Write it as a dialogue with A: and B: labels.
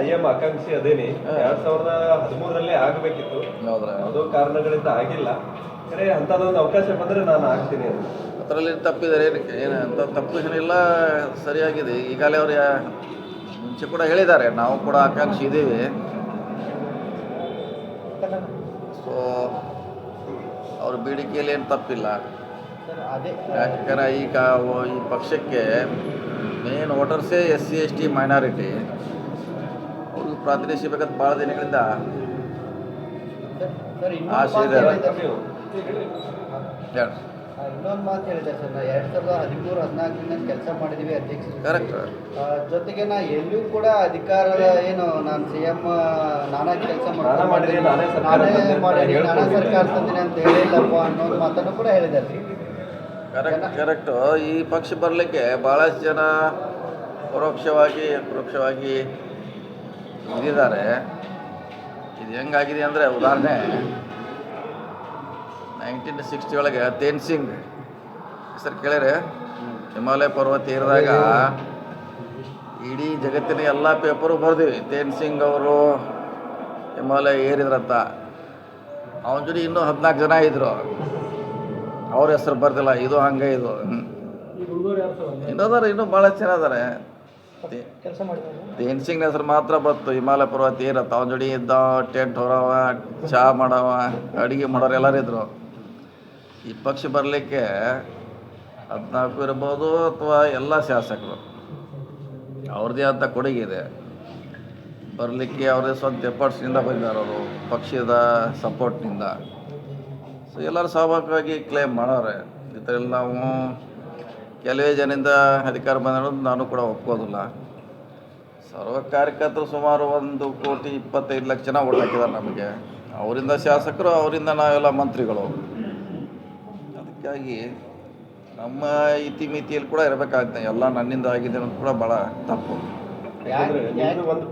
A: CM ಆಕಾಂಕ್ಷಿ ಅದೇನಿ.
B: ಹಾ.
A: ಎರಡ್ ಸಾವಿರದ ಹದಿಮೂರಲ್ಲಿ ಆಗಬೇಕಿತ್ತು.
B: ಅದು
A: ಯಾವುದೋ ಕಾರಣಗಳಿಂದ ಆಗಿಲ್ಲ. ಕರೆ ಅಂತದೊಂದು ಅವಕಾಶ ಬಂದ್ರೆ ನಾನು ಆಗ್ತೀನಿ ಅದು
B: ಅದರಲ್ಲಿ ತಪ್ಪಿದೆ ಏನಕ್ಕೆ? ಏನು ಅಂತ ತಪ್ಪು ಏನಿಲ್ಲ ಸರಿಯಾಗಿದೆ. ಈಗಾಗಲೇ ಅವ್ರು ಮುಂಚೆ ಕೂಡ ಹೇಳಿದ್ದಾರೆ ನಾವು ಕೂಡ ಆಕಾಂಕ್ಷಿ ಇದ್ದೀವಿ. ಸೊ ಅವ್ರ ಬೇಡಿಕೆಯಲ್ಲಿ ಏನು ತಪ್ಪಿಲ್ಲ. ಯಾಕಂದ್ರೆ ಈಗ ಈ ಪಕ್ಷಕ್ಕೆ main ವೋಟರ್ಸೇ S C S T minority ಅವ್ರಿಗೆ ಪ್ರಾತಿನಿಧ್ಯ ಬೇಕಂತ ಭಾಳ ದಿನಗಳಿಂದ ಆಸೆ
C: ಇನ್ನೊಂದು ಮಾತು
B: ಇದೆ.
C: ಇನ್ನೊಂದು ಮಾತು ಹೇಳಿದೆ ಸರ್ ನಾ ಎರಡು ಸಾವಿರದ ಹದಿಮೂರು ಹದಿನಾಲ್ಕರಿಂದ ಕೆಲಸ ಮಾಡಿದೀವಿ ಅಧ್ಯಕ್ಷ
B: ಕರೆಕ್ಟ್
C: ಜೊತೆಗೆ ನಾ ಎಲ್ಲೂ ಕೂಡ ಅಧಿಕಾರದ ಏನು ನಾನು ಸಿ ಎಂ ನಾನಾಗಿ ಕೆಲಸ
A: ನಾನೇ ಮಾಡಿದ್ದೀನಿ, ನಾನೇ ಸರ್ಕಾರ ತಂದೆ ಅಂತ
C: ಮಾಡಿದ್ದೀನಿ ನಾನೇ ಸರ್ಕಾರ ತಂದಿನಿ ಅಂತ ಹೇಳಿಲ್ಲಪ್ಪ ಅನ್ನೋ ಒಂದು ಮಾತನ್ನು ಕೂಡ ಹೇಳಿದ್ದಾರೆ
B: ಕರೆಕ್ಟ್ ಕರೆಕ್ಟು ಈ ಪಕ್ಷ ಬರಲಿಕ್ಕೆ ಭಾಳಷ್ಟು ಜನ ಪರೋಕ್ಷವಾಗಿ ಪರೋಕ್ಷವಾಗಿ ಇದ್ದಿದ್ದಾರೆ ಇದು ಹೆಂಗಾಗಿದೆ ಅಂದರೆ ಉದಾಹರಣೆ ನೈನ್ಟೀನ್ ಸಿಕ್ಸ್ಟಿ ಒಳಗೆ ತೇನ್ ಸಿಂಗ್ ಸರ್ ಕೇಳಿರಿ? ಹಿಮಾಲಯ ಪರ್ವತ ಏರಿದಾಗ ಇಡೀ ಜಗತ್ತಿನ ಎಲ್ಲ ಪೇಪರು ಬರೆದಿವಿ. ತೇನ್ ಸಿಂಗ್ ಅವರು ಹಿಮಾಲಯ ಏರಿದ್ರಂತ. ಅವನ ಜೊತೆ ಇನ್ನೂ ಹದಿನಾಲ್ಕು ಜನ ಇದ್ದರು ಅವ್ರ ಹೆಸರು ಬರ್ತಿಲ್ಲ ಇದು ಹಂಗೆ ಇದು. ಹ್ಮ್. ಇನ್ನೂ ಭಾಳ ಚೆನ್ನಾದಾರೆ ಭಾಳಷ್ಟು ಅದಾರೆ.
C: ಕೆಲಸ ಮಾಡಿದ್ದಾರೆ
B: ತೇನ್ ಸಿಂಗ್ ಹೆಸರು ಮಾತ್ರ ಬತ್ತು, ಹಿಮಾಲಯ ಪರ್ವತ ಏರತ್ತ ಅವನ ಜೋಡಿ ಇದ್ದ, ಟೆಂಟ್ ಹೊರವ ಚಹಾ ಮಾಡವ, ಅಡುಗೆ ಮಾಡೋರು ಎಲ್ಲರೂ ಇದ್ರು. ಈ ಪಕ್ಷ ಬರಲಿಕ್ಕೆ ಹದಿನಾಲ್ಕು ಇರ್ಬೋದು ಅಥವಾ ಎಲ್ಲ ಶಾಸಕರು. ಅವ್ರದ್ದೇ ಆದ ಕೊಡುಗೆ ಇದೆ. ಬರಲಿಕ್ಕೆ ಅವ್ರದ್ದೇ ಸ್ವಂತ ಎಫರ್ಟ್ಸ್ನಿಂದ ಅವರು ಪಕ್ಷದ ಸಪೋರ್ಟ್ನಿಂದ ಸೊ ಎಲ್ಲರೂ ಸ್ವಾಭಾವಿಕವಾಗಿ ಕ್ಲೇಮ್ ಮಾಡೋರೆ. ಇದರಲ್ಲಿ ನಾವು ಕೆಲವೇ ಜನಿಂದ ಅಧಿಕಾರ ಬಂದಿರೋದು ನಾನು ಕೂಡ ಒಪ್ಕೋದಿಲ್ಲ. ಸರ್ವ ಕಾರ್ಯಕರ್ತರು ಸುಮಾರು ಒಂದು ಕೋಟಿ ಇಪ್ಪತ್ತೈದು ಲಕ್ಷ ಜನ ಓಡಾಕಿದ್ದಾರೆ ನಮಗೆ. ಅವರಿಂದ ಶಾಸಕರು, ಅವರಿಂದ ನಾವೆಲ್ಲ ಮಂತ್ರಿಗಳು. ಅದಕ್ಕಾಗಿ ನಮ್ಮ ಇತಿಮಿತಿಯಲ್ಲಿ ಕೂಡ ಇರಬೇಕಾಗುತ್ತೆ ಎಲ್ಲ ನನ್ನಿಂದ ಆಗಿದೆ ಅನ್ನೋದು ಕೂಡ ಭಾಳ ತಪ್ಪು.